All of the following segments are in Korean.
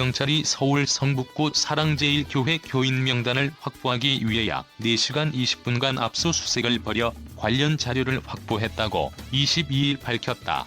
경찰이 서울 성북구 사랑제일교회 교인 명단을 확보하기 위해 약 4시간 20분간 압수수색을 벌여 관련 자료를 확보했다고 22일 밝혔다.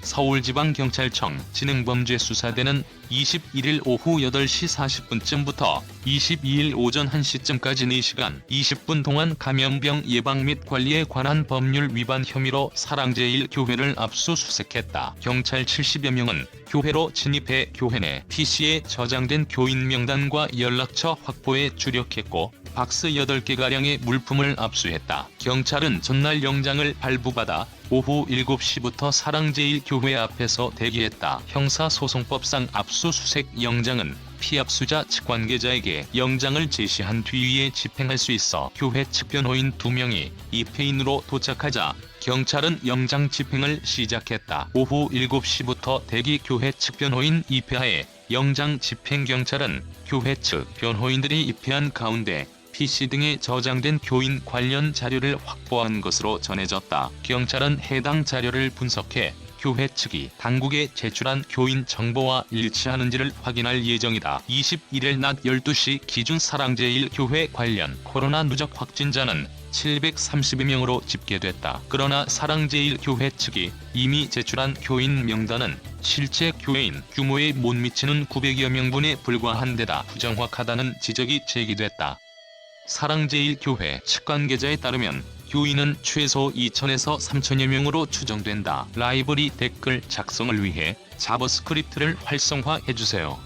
서울지방경찰청 지능범죄수사대는 21일 오후 8시 40분쯤부터 22일 오전 1시쯤까지 4시간 20분 동안 감염병 예방 및 관리에 관한 법률 위반 혐의로 사랑제일교회를 압수수색했다. 경찰 70여 명은 교회로 진입해 교회 내 PC에 저장된 교인 명단과 연락처 확보에 주력했고 박스 8개가량의 물품을 압수했다. 경찰은 전날 영장을 발부받아 오후 7시부터 사랑제일교회 앞에서 대기했다. 형사소송법상 압수수색 영장은 피압수자 측 관계자에게 영장을 제시한 뒤에 집행할 수 있어 교회 측 변호인 2명이 입회인으로 도착하자 경찰은 영장 집행을 시작했다. 오후 7시부터 대기 교회 측 변호인 입회하에 영장 집행 경찰은 교회 측 변호인들이 입회한 가운데 PC 등에 저장된 교인 관련 자료를 확보한 것으로 전해졌다. 경찰은 해당 자료를 분석해 교회 측이 당국에 제출한 교인 정보와 일치하는지를 확인할 예정이다. 21일 낮 12시 기준 사랑제일 교회 관련 코로나 누적 확진자는 732명으로 집계됐다. 그러나 사랑제일 교회 측이 이미 제출한 교인 명단은 실제 교회인 규모에 못 미치는 900여 명분에 불과한 데다 부정확하다는 지적이 제기됐다. 사랑제일교회 측 관계자에 따르면 교인은 최소 2천에서 3천여 명으로 추정된다. 라이브리 댓글 작성을 위해 자버스크립트를 활성화해주세요.